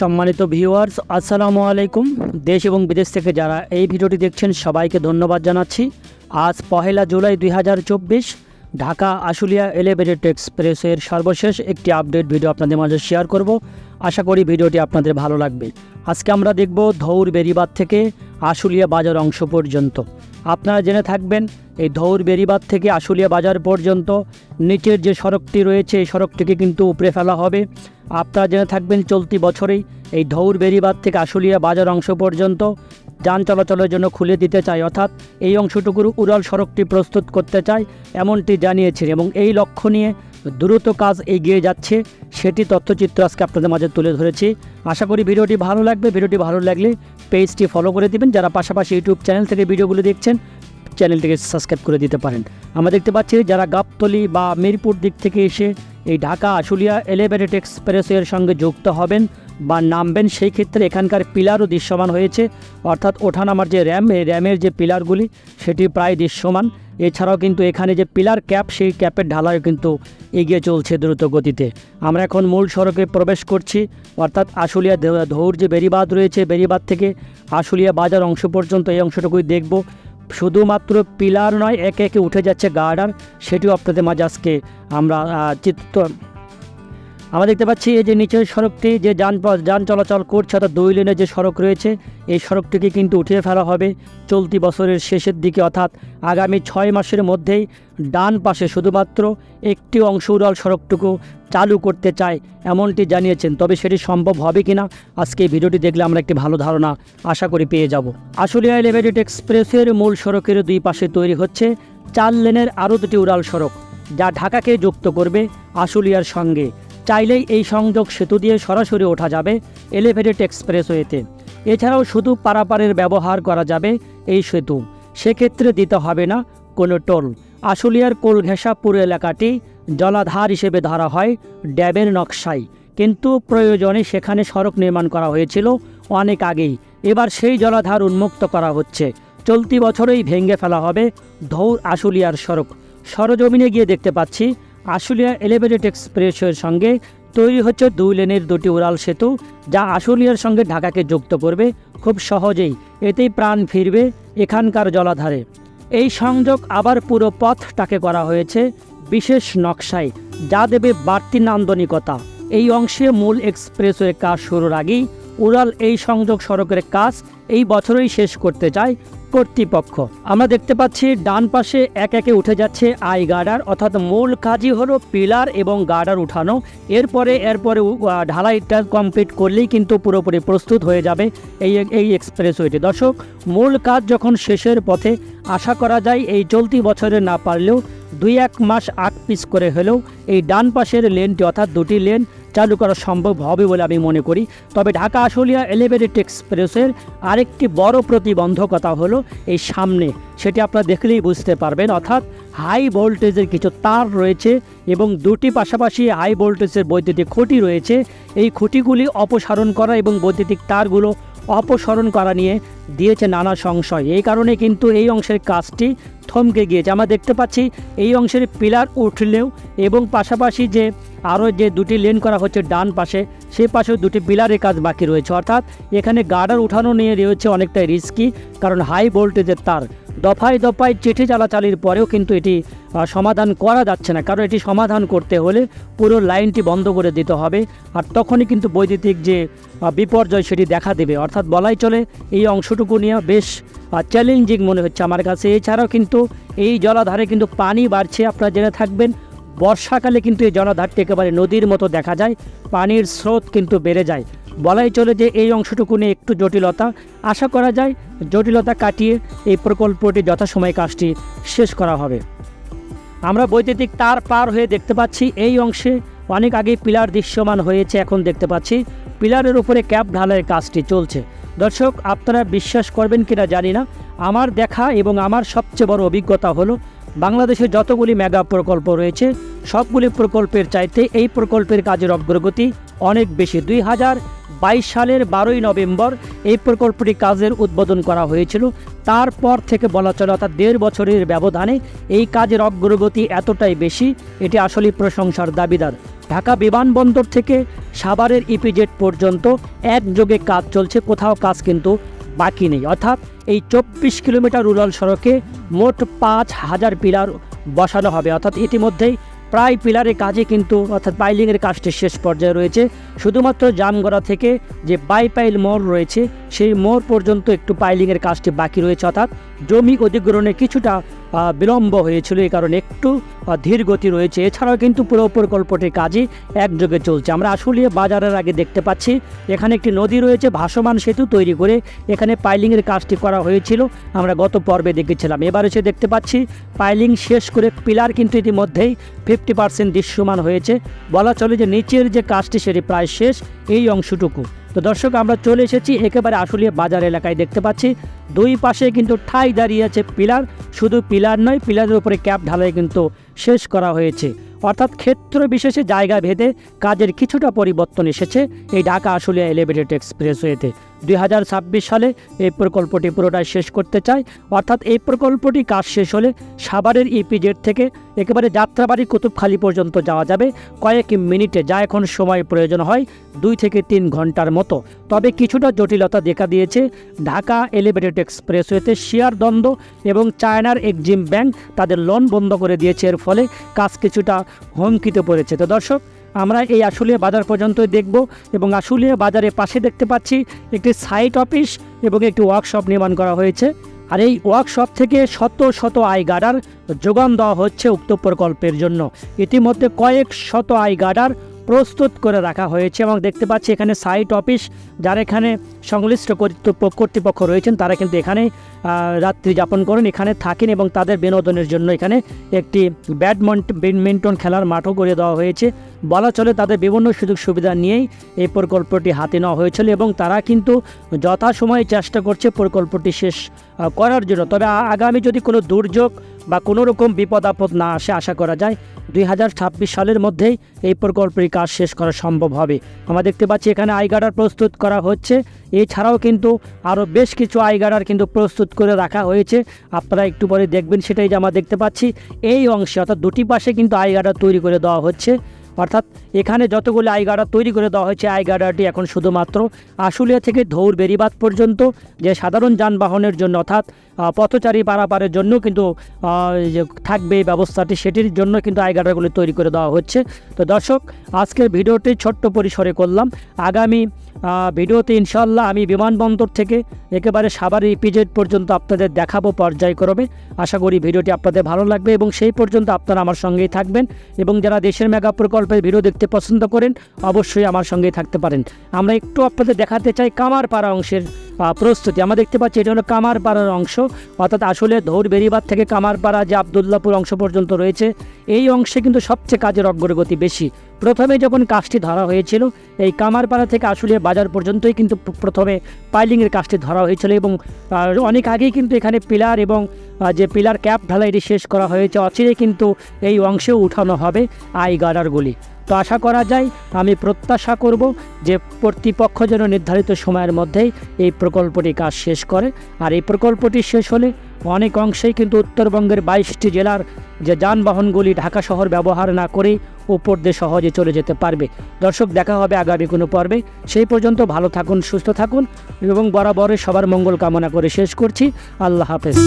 সম্মানিত ভিউয়ার্স আসসালামু আলাইকুম। দেশ এবং বিদেশ থেকে যারা এই ভিডিওটি দেখছেন, সবাইকে ধন্যবাদ জানাচ্ছি। আজ পহেলা জুলাই দুই হাজার চব্বিশ, ঢাকা আশুলিয়া এলিভেটেড এক্সপ্রেসের সর্বশেষ একটি আপডেট ভিডিও আপনাদের মাঝে শেয়ার করব। আশা করি ভিডিওটি আপনাদের ভালো লাগবে। আজকে আমরা দেখব ধৌর বেরিবাদ থেকে আশুলিয়া বাজার অংশ পর্যন্ত। আপনারা জেনে থাকবেন, এই ধৌর বেরিবাদ থেকে আশুলিয়া বাজার পর্যন্ত নিচের যে সড়কটি রয়েছে, এই সড়কটিকে কিন্তু উপড়ে ফেলা হবে। আপনারা জেনে থাকবেন, চলতি বছরেই এই ধৌর বেরিবাদ থেকে আশুলিয়া বাজার অংশ পর্যন্ত যান চলাচলের জন্য খুলে দিতে চায়। অর্থাৎ এই অংশটুকুর উড়াল সড়কটি প্রস্তুত করতে চায়, এমনটি জানিয়েছেন এবং এই লক্ষ্য নিয়ে দ্রুত কাজ এগিয়ে যাচ্ছে, সেটি তথ্যচিত্র আজকে আপনাদের মাঝে তুলে ধরেছি। আশা করি ভিডিওটি ভালো লাগবে। ভিডিওটি ভালো লাগলে পেজটি ফলো করে দিবেন, যারা পাশাপাশি ইউটিউব চ্যানেল থেকে ভিডিওগুলো দেখছেন চ্যানেলটিকে সাবস্ক্রাইব করে দিতে পারেন। আমরা দেখতে পাচ্ছি যারা গাবতলি বা মিরপুর দিক থেকে এসে এই ঢাকা আশুলিয়া এলিভেটেড এক্সপ্রেসওয়ের সঙ্গে যুক্ত হবেন বা নামবেন, সেই ক্ষেত্রে এখানকার পিলারও দৃশ্যমান হয়েছে। অর্থাৎ ওঠানামার যে র্যাম, এই র্যামের যে পিলারগুলি, সেটি প্রায় দৃশ্যমান। এছাড়াও কিন্তু এখানে যে পিলার ক্যাপ, সেই ক্যাপের ঢালাও কিন্তু এগিয়ে চলছে দ্রুত গতিতে। আমরা এখন মূল সড়কে প্রবেশ করছি, অর্থাৎ আশুলিয়া ধৌর যে বেরিবাদ রয়েছে বেরিবাদ থেকে। আশুলিয়া বাজার অংশ পর্যন্ত এই অংশটুকুই দেখব। শুধুমাত্র পিলার নয়, একে একে উঠে যাচ্ছে গার্ডার, সেটিও আপনাদের মাঝে আজকে আমরা চিত্র আমরা দেখতে পাচ্ছি এই যে নিচের সড়কটি যে যান যান চলাচল করছে অর্থাৎ দুই লেনের যে সড়ক রয়েছে, এই সড়কটিকে কিন্তু উঠিয়ে ফেলা হবে চলতি বছরের শেষের দিকে। অর্থাৎ আগামী ছয় মাসের মধ্যেই ডান পাশে শুধুমাত্র একটি অংশ উড়াল সড়কটুকু চালু করতে চায়, এমনটি জানিয়েছেন। তবে সেটি সম্ভব হবে কিনা, আজকে এই ভিডিওটি দেখলে আমরা একটি ভালো ধারণা আশা করি পেয়ে যাব। আশুলিয়া এলিভেটেড এক্সপ্রেসের মূল সড়কের দুই পাশে তৈরি হচ্ছে চার লেনের আরও দুটি উড়াল সড়ক, যা ঢাকাকে যুক্ত করবে আশুলিয়ার সঙ্গে। চাইলেই এই সংযোগ সেতু দিয়ে সরাসরি ওঠা যাবে এলিভেটেড এক্সপ্রেসওয়েতে। এছাড়াও শুধু পারাপারের ব্যবহার করা যাবে এই সেতু। সেক্ষেত্রে দিতে হবে না কোনো টোল। আশুলিয়ার কোলঘেঁষা এলাকাটি জলাধার হিসেবে ধরা হয় ড্যাবের নকশায়। কিন্তু প্রয়োজনে সেখানে সড়ক নির্মাণ করা হয়েছিল অনেক আগেই। এবার সেই জলাধার উন্মুক্ত করা হচ্ছে। চলতি বছরেই ভেঙে ফেলা হবে ধৌর আশুলিয়ার সড়ক। সরজমিনে গিয়ে দেখতে পাচ্ছি আশুলিয়া এলিভেটেড এক্সপ্রেসের সঙ্গে তৈরি হচ্ছে দুই লেনের দুটি উড়াল সেতু, যা আশুলিয়ার সঙ্গে ঢাকাকে যুক্ত করবে। খুব সহজেই এতেই প্রাণ ফিরবে এখানকার জলাধারে। এই সংযোগ আবার পুরো পথটাকে করা হয়েছে বিশেষ নকশায়, যা দেবে বাড়তি নান্দনিকতা। এই অংশে মূল এক্সপ্রেসওয়ে কাজ শুরুর আগেই উড়াল এই সংযোগ সড়কের কাজ এই বছরই শেষ করতে চায় কর্তৃপক্ষ। আমরা দেখতে পাচ্ছি ডান পাশে এক একে উঠে যাচ্ছে আই গার্ডার, অর্থাৎ মূল কাজই হলো পিলার এবং গার্ডার উঠানো। এরপরে এরপরে ঢালাইটা কমপ্লিট করলেই কিন্তু পুরোপুরি প্রস্তুত হয়ে যাবে এই এই এক্সপ্রেসওয়েটি দর্শক, মূল কাজ যখন শেষের পথে, আশা করা যায় এই চলতি বছরে না পারলেও দুই এক মাস আট পিস করে হলেও এই ডান পাশের লেনটি অর্থাৎ দুটি লেন চালু করা সম্ভব হবে বলে আমি মনে করি। তবে ঢাকা আশুলিয়া এলিভেটেড এক্সপ্রেসের আরেকটি বড় প্রতিবন্ধকতা হলো এই সামনে। সেটি আপনারা দেখলেই বুঝতে পারবেন। অর্থাৎ হাই ভোল্টেজের কিছু তার রয়েছে এবং দুটি পাশাপাশি হাই ভোল্টেজের বৈদ্যুতিক খুঁটি রয়েছে। এই খুঁটিগুলি অপসারণ করা এবং বৈদ্যুতিক তারগুলো অপসারণ করা নিয়ে দিয়েছে নানা সংশয়। এই কারণে কিন্তু এই অংশের কাজটি থমকে গিয়েছে। আমরা দেখতে পাচ্ছি এই অংশের পিলার উঠলেও এবং পাশাপাশি যে আরও যে দুটি লেন করা হচ্ছে ডান পাশে, সে পাশেও দুটি পিলারের কাজ বাকি রয়েছে। অর্থাৎ এখানে গার্ডার উঠানো নিয়ে রয়েছে অনেকটাই রিস্কি, কারণ হাই ভোল্টেজের তার। দফায় দফায় চিঠি চালাচালির পরেও কিন্তু এটি সমাধান করা যাচ্ছে না। কারণ এটি সমাধান করতে হলে পুরো লাইনটি বন্ধ করে দিতে হবে। আর তখনই কিন্তু বৈদ্যুতিক যে বিপর্যয় সেটি দেখা দেবে। অর্থাৎ বলাই চলে এই অংশটুকু নিয়ে বেশ চ্যালেঞ্জিং মনে হচ্ছে আমার কাছে। এছাড়াও কিন্তু এই জলাধারে কিন্তু পানি বাড়ছে, আপনারা জেনে থাকবেন। বর্ষাকালে কিন্তু এই জলাধারটি একেবারে নদীর মতো দেখা যায়। পানির স্রোত কিন্তু বেড়ে যায়। বলাই চলে যে এই অংশটুকু নিয়ে একটু জটিলতা। আশা করা যায় জটিলতা কাটিয়ে এই প্রকল্পটি যথাসময়ে কাজটি শেষ করা হবে। আমরা বৈদ্যুতিক তার পার হয়ে দেখতে পাচ্ছি, এই অংশে অনেক আগে পিলার দৃশ্যমান হয়েছে, এখন দেখতে পাচ্ছি। পিলারের উপরে ক্যাপ ঢালাইয়ের কাজটি চলছে। দর্শক, আপনারা বিশ্বাস করবেন কিনা জানি না। আমার দেখা এবং আমার সবচেয়ে বড় অভিজ্ঞতা হলো, বাংলাদেশে যতগুলি মেগা প্রকল্প রয়েছে, সবগুলি প্রকল্পের চাইতে এই প্রকল্পের কাজের অগ্রগতি অনেক বেশি। দুই হাজার বাইশ সালের বারোই নভেম্বর এই প্রকল্পটি কাজের উদ্বোধন করা হয়েছিল। তারপর থেকে বলা চলে অর্থাৎ দেড় বছরের ব্যবধানে এই কাজের অগ্রগতি এতটাই বেশি, এটি আসলে প্রশংসার দাবিদার। ঢাকা বিমানবন্দর থেকে সাভারের ইপিজেড পর্যন্ত একযোগে কাজ চলছে, কোথাও কাজ কিন্তু বাকি নেই। অর্থাৎ এই চব্বিশ কিলোমিটার রুরাল সড়কে মোট পাঁচ হাজার পিলার বসানো হবে। অর্থাৎ ইতিমধ্যেই প্রায় পিলারের কাজে কিন্তু অর্থাৎ পাইলিংয়ের কাজটি শেষ পর্যায়ে রয়েছে। শুধুমাত্র জামগড়া থেকে যে বাইপাইল মোড় রয়েছে, সেই মোড় পর্যন্ত একটু পাইলিংয়ের কাজটি বাকি রয়েছে, অর্থাৎ জমি অধিগ্রহণের কিছুটা বিলম্ব হয়েছিল এই কারণে একটু ধীর গতি রয়েছে। এছাড়াও কিন্তু পুরো প্রকল্পটির কাজই একযোগে চলছে। আমরা আসলে বাজারের আগে দেখতে পাচ্ছি, এখানে একটি নদী রয়েছে, ভাসমান সেতু তৈরি করে এখানে পাইলিংয়ের কাজটি করা হয়েছিল। আমরা গত পর্বে দেখেছিলাম। এবার এসে দেখতে পাচ্ছি, পাইলিং শেষ করে পিলার কিন্তু ইতিমধ্যেই ফিফটি পার্সেন্ট দৃশ্যমান হয়েছে। বলা চলে যে নিচের যে কাজটি সেটি প্রায় শেষ, এই অংশটুকু। তো দর্শক, আমরা চলে এসেছি একেবারে আশুলিয়া বাজার এলাকায় দেখতে পাচ্ছি। দুই পাশে কিন্তু ঠাই দাঁড়িয়ে আছে পিলার। শুধু পিলার নয়, পিলারের উপরে ক্যাপ ঢালাই কিন্তু শেষ করা হয়েছে। অর্থাৎ ক্ষেত্র বিশেষে জায়গা ভেদে কাজের কিছুটা পরিবর্তন এসেছে এই ঢাকা আশুলিয়া এলিভেটেড এক্সপ্রেসওয়েতে। দুই হাজার ছাব্বিশ সালে এই প্রকল্পটি পুরোটাই শেষ করতে চায়। অর্থাৎ এই প্রকল্পটি কাজ শেষ হলে সাভারের ইপিজেড থেকে একেবারে যাত্রাবাড়ি কুতুবখালি পর্যন্ত যাওয়া যাবে। কয়েক মিনিটে যা এখন সময় প্রয়োজন হয়, দুই থেকে তিন ঘণ্টার মতো। তবে কিছুটা জটিলতা দেখা দিয়েছে ঢাকা এলিভেটেড এক্সপ্রেসওয়েতে শেয়ার দ্বন্দ্ব এবং চায়নার এক্সিম ব্যাংক তাদের লোন বন্ধ করে দিয়েছে। এর ফলে কাজ কিছুটা হুমকিতে পড়েছে। তো দর্শক আমরা এই আশুলিয়া বাজার পর্যন্তই দেখব এবং আশুলিয়া বাজারের পাশে দেখতে পাচ্ছি একটি সাইট অফিস এবং একটি ওয়ার্কশপ নির্মাণ করা হয়েছে। আর এই ওয়ার্কশপ থেকে শত শত আই গার্ডার যোগান দেওয়া হচ্ছে উক্ত প্রকল্পের জন্য। ইতিমধ্যে কয়েক শত আই গার্ডার প্রস্তুত করে রাখা হয়েছে এবং দেখতে পাচ্ছি এখানে সাইট অফিস যারা এখানে সংশ্লিষ্ট কর্তৃপ- কর্তৃপক্ষ রয়েছেন, তারা কিন্তু এখানে রাত্রি যাপন করেন, এখানে থাকেন এবং তাদের বিনোদনের জন্য এখানে একটি ব্যাডমিন্ট, ব্যাডমিন্টন খেলার মাঠও করে দেওয়া হয়েছে। বলা চলে তাদের বিভিন্ন সুযোগ সুবিধা নিয়েই এই প্রকল্পটি হাতে নেওয়া হয়েছিল এবং তারা কিন্তু যথাসময়ে চেষ্টা করছে প্রকল্পটি শেষ করার জন্য। তবে আগামী যদি কোনো দুর্যোগ বা কোনো রকম বিপদ আপদ না আসে, আশা করা যায় দুই হাজার ছাব্বিশ সালের মধ্যেই এই প্রকল্পের কাজ শেষ করা সম্ভব হবে। আমরা দেখতে পাচ্ছি এখানে আইগার্ডার প্রস্তুত করা হচ্ছে। এছাড়াও কিন্তু আরও বেশ কিছু আইগার্ডার কিন্তু প্রস্তুত করে রাখা হয়েছে। আপনারা একটু পরে দেখবেন, সেটাই যে আমরা দেখতে পাচ্ছি। এই অংশে, অর্থাৎ দুটি পাশে কিন্তু আইগার্ডার তৈরি করে দেওয়া হচ্ছে। অর্থাৎ এখানে যতগুলো আইগার্ডার তৈরি করে দেওয়া হয়েছে আইগার্ডারটি এখন শুধুমাত্র আশুলিয়া থেকে ধৌর বেরিবাদ পর্যন্ত, যে সাধারণ যানবাহনের জন্য, অর্থাৎ পথচারী পারাপারের জন্য কিন্তু থাকবে এই ব্যবস্থাটি, সেটির জন্য কিন্তু আইগার্ডারগুলি তৈরি করে দেওয়া হচ্ছে। তো দর্শক, আজকের ভিডিওটি ছোট্ট পরিসরে করলাম। আগামী ভিডিওতে ইনশাল্লাহ আমি বিমানবন্দর থেকে একেবারে সাভার ইপিজেড পর্যন্ত আপনাদের দেখাবো পর্যায়ক্রমে। আশা করি ভিডিওটি আপনাদের ভালো লাগবে এবং সেই পর্যন্ত আপনারা আমার সঙ্গেই থাকবেন এবং যারা দেশের মেগা প্রকল্পের ভিডিও দেখতে পছন্দ করেন, অবশ্যই আমার সঙ্গেই থাকতে পারেন। আমরা একটু আপনাদের দেখাতে চাই কামারপাড়া অংশের প্রস্তুতি। আমরা দেখতে পাচ্ছি এটা হলো কামারপাড়ার অংশ। অর্থাৎ আসলে ধৌর বেরিবাদ থেকে কামারপাড়া যে আবদুল্লাপুর অংশ পর্যন্ত রয়েছে, এই অংশে কিন্তু সবচেয়ে কাজের অগ্রগতি বেশি। প্রথমে যখন কাজটি ধরা হয়েছিল, এই কামারপাড়া থেকে আসলে বাজার পর্যন্তই কিন্তু প্রথমে পাইলিংয়ের কাজটি ধরা হয়েছিল এবং অনেক আগেই কিন্তু এখানে পিলার এবং যে পিলার ক্যাপ ঢালাইটি শেষ করা হয়েছে অচিরে কিন্তু এই অংশেও উঠানো হবে আই গার্ডারগুলি তো আশা করা যায়, আমি প্রত্যাশা করব যে কর্তৃপক্ষ যেন নির্ধারিত সময়ের মধ্যেই এই প্রকল্পটি কাজ শেষ করে। আর এই প্রকল্পটি শেষ হলে অনেক অংশেই কিন্তু উত্তরবঙ্গের বাইশটি জেলার যে যানবাহনগুলি ঢাকা শহর ব্যবহার না করেই উপর দিয়ে সহজে চলে যেতে পারবে। দর্শক, দেখা হবে আগামী কোনো পর্বে। সেই পর্যন্ত ভালো থাকুন, সুস্থ থাকুন এবং বরাবরের সবার মঙ্গল কামনা করে শেষ করছি। আল্লাহ হাফেজ।